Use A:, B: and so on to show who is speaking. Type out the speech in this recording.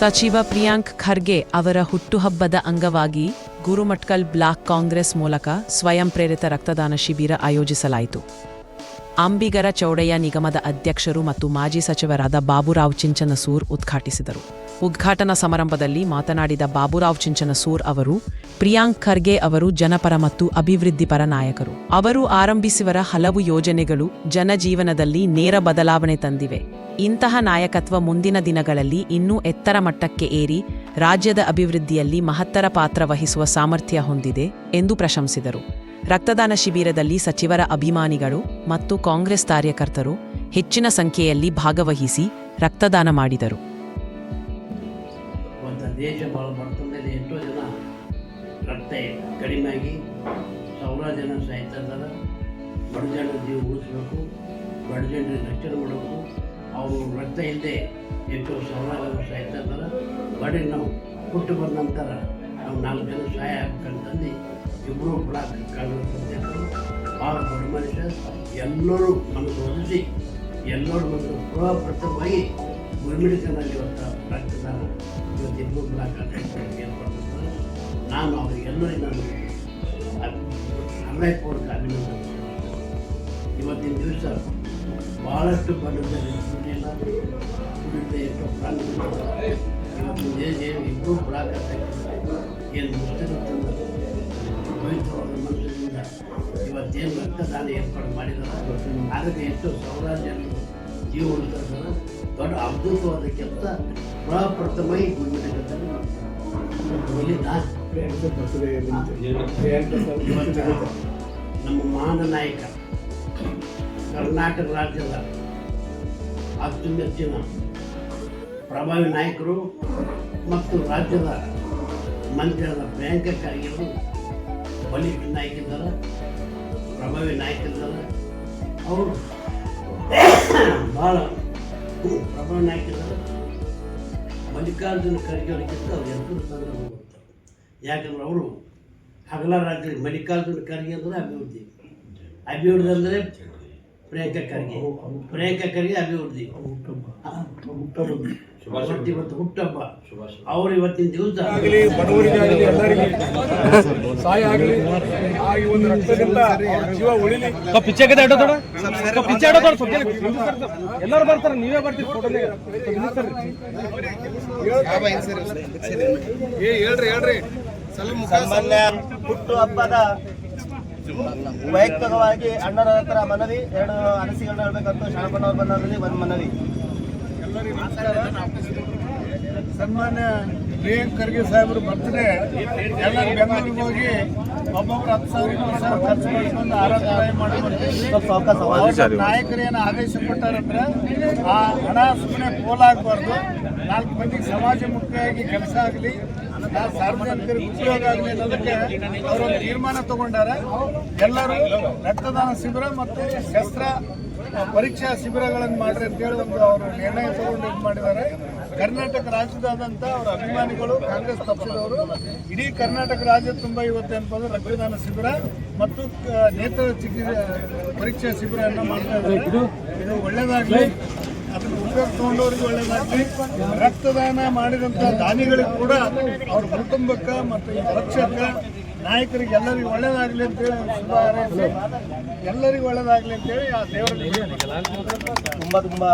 A: ಸಚಿವ ಪ್ರಿಯಾಂಕ್ ಖರ್ಗೆ ಅವರ ಹುಟ್ಟುಹಬ್ಬದ ಅಂಗವಾಗಿ ಗುರುಮಟ್ಕಲ್ ಬ್ಲಾಕ್ ಕಾಂಗ್ರೆಸ್ ಮೂಲಕ ಸ್ವಯಂ ಪ್ರೇರಿತ ರಕ್ತದಾನ ಶಿಬಿರ ಆಯೋಜಿಸಲಾಯಿತು. ಅಂಬಿಗರ ಚೌಡಯ್ಯ ನಿಗಮದ ಅಧ್ಯಕ್ಷರು ಮತ್ತು ಮಾಜಿ ಸಚಿವರಾದ ಬಾಬುರಾವ್ ಚಿಂಚನಸೂರ್ ಉದ್ಘಾಟಿಸಿದರು. ಉದ್ಘಾಟನಾ ಸಮಾರಂಭದಲ್ಲಿ ಮಾತನಾಡಿದ ಬಾಬುರಾವ್ ಚಿಂಚನಸೂರ್ ಅವರು, ಪ್ರಿಯಾಂಕ್ ಖರ್ಗೆ ಅವರು ಜನಪರ ಮತ್ತು ಅಭಿವೃದ್ಧಿಪರ ನಾಯಕರು. ಅವರು ಆರಂಭಿಸುವರ ಹಲವು ಯೋಜನೆಗಳು ಜನಜೀವನದಲ್ಲಿ ನೇರ ಬದಲಾವಣೆ ತಂದಿವೆ. ಇಂತಹ ನಾಯಕತ್ವ ಮುಂದಿನ ದಿನಗಳಲ್ಲಿ ಇನ್ನೂ ಎತ್ತರ ಮಟ್ಟಕ್ಕೆ ಏರಿ, ರಾಜ್ಯದ ಅಭಿವೃದ್ಧಿಯಲ್ಲಿ ಮಹತ್ತರ ಪಾತ್ರ ವಹಿಸುವ ಸಾಮರ್ಥ್ಯ ಹೊಂದಿದೆ ಎಂದು ಪ್ರಶಂಸಿದರು. ರಕ್ತದಾನ ಶಿಬಿರದಲ್ಲಿ ಸಚಿವರ ಅಭಿಮಾನಿಗಳು ಮತ್ತು ಕಾಂಗ್ರೆಸ್ ಕಾರ್ಯಕರ್ತರು ಹೆಚ್ಚಿನ ಸಂಖ್ಯೆಯಲ್ಲಿ ಭಾಗವಹಿಸಿ ರಕ್ತದಾನ ಮಾಡಿದರು.
B: ಬಡಿ ನಾವು ಹುಟ್ಟು ಬಂದ ನಂತರ ನಾವು ನಾಲ್ಕು ಜನ ಸಹಾಯ ಆಗ್ಬೇಕಂತಂದು ಇಬ್ಬರು ಕೂಡ ಕಾಂಗ್ರೆಸ್ ಭಾಳ ದೊಡ್ಡ ಮನುಷ್ಯ, ಎಲ್ಲರೂ ಮನಸ್ಸು ಒಲಿಸಿ ಎಲ್ಲರೂ ಮನಸ್ಸು ಪ್ರಪ್ರಥಮವಾಗಿ ಗುರುಮಿಡಿತನಲ್ಲಿ ಇವತ್ತು ರಕ್ತದಾನ ಇವತ್ತು ಇಬ್ಬರು ಬ್ಲಾಕ್ ಅಧ್ಯಕ್ಷರಿಗೆ ಏರ್ಪಡಿಸಿದ್ದಾರೆ. ನಾನು ಅವರಿಗೆಲ್ಲರಿಗೂ ನಾನು ಹೃದಯಪೂರ್ವಕ ಅಭಿನಂದನೆ ಇವತ್ತಿನ ದಿವಸ ಭಾಳಷ್ಟು ಬಂದಿದ್ದಾರೆ ದುಡ್ಡಿಲ್ಲ ದುಡ್ಡಿದ್ದ ಎಷ್ಟೋ ಪ್ರಾಣ ಇವತ್ತು ದೇಶ ಇಬ್ಬರು ಅಧ್ಯಕ್ಷರು ಏನು ಮುಸ್ಲಿಂ ಮನಸ್ಸಿನಿಂದ ಇವತ್ತೇನು ರಕ್ತದಾನ ಏರ್ಪಾಡು ಮಾಡಿದ್ದಾರೆ ಆದರೆ ಎಷ್ಟು ಸೌರಾಜ್ಯ ಜನರು ಜೀವ ಉಳಿಸ್ತಾ ಇದ್ದಾರೆ ದೊಡ್ಡ ಅದ್ಭುತವಾದ ಕೆಲಸ. ಪ್ರಪ್ರಥಮವಾಗಿ ಗುರುಮಿಡಿದಲ್ಲಿ ಇವತ್ತು ನಮ್ಮ ಮಹಾನ ನಾಯಕ. ಕರ್ನಾಟಕ ರಾಜ್ಯದ ಅತ್ಯುಮೆಚ್ಚಿನ ಪ್ರಭಾವಿ ನಾಯಕರು ಮತ್ತು ರಾಜ್ಯದ ಮಂತ್ರಿಯಾದ ಪ್ರಿಯಾಂಕ ಖರ್ಗೆರು ಬಲಿಷ್ಠ ನಾಯಕಿದ್ದಾರೆ ಪ್ರಭಾವಿ ನಾಯಕಿದ್ದಾರೆ ಅವರು ಭಾಳ ಪ್ರಭಾವಿ ನಾಯಕಿದ್ದಾರೆ ಮಲ್ಲಿಕಾರ್ಜುನ ಖರ್ಗೆ ಅವರಿಗಿಂತ ಅವ್ರು ಸಂದರ್ಭ ಬರ್ತಾರೆ ಯಾಕಂದ್ರೆ ಅವರು ಹಗಲ ರಾತ್ರಿ ಮಲ್ಲಿಕಾರ್ಜುನ ಖರ್ಗೆ ಅಂದರೆ ಅಭಿವೃದ್ಧಿ. ಅಭಿವೃದ್ಧಿ ಅಂದರೆ ಪ್ರಿಯಾಂಕ ಖರ್ಗೆ. ಪ್ರಿಯಾಂಕ ಖರ್ಗೆ ಅಭಿವೃದ್ಧಿ. ಅವತ್ತು ಇವತ್ತು ಹುಟ್ಟಹಬ್ಬ. ಅವ್ರು ಇವತ್ತಿನ ದಿವಸ.
C: ಆಗಲಿ ಬಡವರಿಗಾಗಲಿ ಎಲ್ಲರಿಗೂ ಸಹಾಯ ಆಗಲಿ. ಆ ಈ ಒಂದು ರಕ್ತದಿಂದ ಜೀವ ಉಳಿಲಿ.
D: ಪಿಚ್ಚೆ ಕಡೆ ಇಡೋ ಥೋಡ ಪಿಚ್ಚೆ ಇಡೋ ಥೋಡ ಎಲ್ಲರೂ ಬರ್ತಾರೆ ನೀವೇ ಬರ್ತೀರಿ ಫೋಟೋನೇ
C: ಏ ಹೇಳ್ರಿ ಹೇಳ್ರಿ.
E: ಸಾಮಾನ್ಯ ಹುಟ್ಟು ಹಬ್ಬದ ವೈಯಕ್ತಿಕವಾಗಿ ಅಣ್ಣರ ಹತ್ರ ಮನವಿ ಎರಡು ಅನಸಿಗಳನ್ನ ಹೇಳ್ಬೇಕಂತ ಶಾಣಪ್ಪನವ್ರ ಬಂದಲ್ಲಿ ಒಂದು ಮನವಿ.
C: ನಮಸ್ಕಾರ ಸನ್ಮಾನ್ಯ ಪ್ರಿಯಾಂಕ್ ಖರ್ಗೆ ಸಾಹೇಬರು ಬರ್ತ್ಡೇ ಎಲ್ಲರೂ ಬೆಂಗಳೂರಿಗೆ ಹೋಗಿ ಒಬ್ಬೊಬ್ರು ಹತ್ತು ಸಾವಿರ ಇಪ್ಪತ್ತು ಸಾವಿರ ಖರ್ಚು ಮಾಡಿಕೊಂಡು ಆರಾಧನೆ ಮಾಡಿ ನಾಯಕರು ಏನು ಆದೇಶ ಕೊಟ್ಟಾರಂದ್ರೆ ಆ ಹಣ ಸುಮ್ಮನೆ ಪೋಲಾಗಬಾರ್ದು ನಾಲ್ಕು ಮಂದಿಗೆ ಸಮಾಜಮುಖಿಯಾಗಿ ಕೆಲಸ ಆಗಲಿ ಸಾರ್ವಜನಿಕರಿಗೆ ಉಪಯೋಗ ಆಗಲಿ ಅನ್ನೋದಕ್ಕೆ ಅವರೊಂದು ತೀರ್ಮಾನ ತಗೊಂಡಾರೆ. ಎಲ್ಲರೂ ರಕ್ತದಾನ ಶಿಬಿರ ಮತ್ತು ಶಸ್ತ್ರ ಪರೀಕ್ಷಾ ಶಿಬಿರಗಳನ್ನು ಮಾಡ್ರಿ ಅಂತೇಳಿ ಒಂದು ಅವರು ನಿರ್ಣಯ ತಗೊಂಡು ಇದು ಮಾಡಿದ್ದಾರೆ. ಕರ್ನಾಟಕ ರಾಜ್ಯದಾದಂಥ ಅವರ ಅಭಿಮಾನಿಗಳು, ಕಾಂಗ್ರೆಸ್ ಪಕ್ಷದವರು, ಇಡೀ ಕರ್ನಾಟಕ ರಾಜ್ಯ ತುಂಬ ಇವತ್ತು ಅಂದ್ರೆ ರಕ್ತದಾನ ಶಿಬಿರ ಮತ್ತು ನೇತ್ರ ಚಿಕಿತ್ಸೆ, ಪರೀಕ್ಷಾ ಶಿಬಿರವನ್ನು ಮಾಡ್ತಾ ಇದ್ದಾರೆ. ಇದು ಒಳ್ಳೆಯದಾಗಲಿ ಅದನ್ನು ಉಪಯೋಗ ತಗೊಂಡವ್ರಿಗೆ ಒಳ್ಳೆಯದಾಗಲಿ ರಕ್ತದಾನ ಮಾಡಿದಂಥ ದಾನಿಗಳಿಗೆ ಕೂಡ ಅವ್ರ ಕುಟುಂಬಕ್ಕೆ ಮತ್ತು ಈ ಪಕ್ಷಕ್ಕೆ ನಾಯಕರಿಗೆ ಎಲ್ಲರಿಗೂ ಒಳ್ಳೇದಾಗಲಿ ಅಂತೇಳಿ ಶುಭ ಹಾರೈಸಿ ಎಲ್ಲರಿಗೂ ಒಳ್ಳೇದಾಗಲಿ ಅಂತೇಳಿ ಆ ದೇವರಲ್ಲಿ
E: ತುಂಬ ತುಂಬ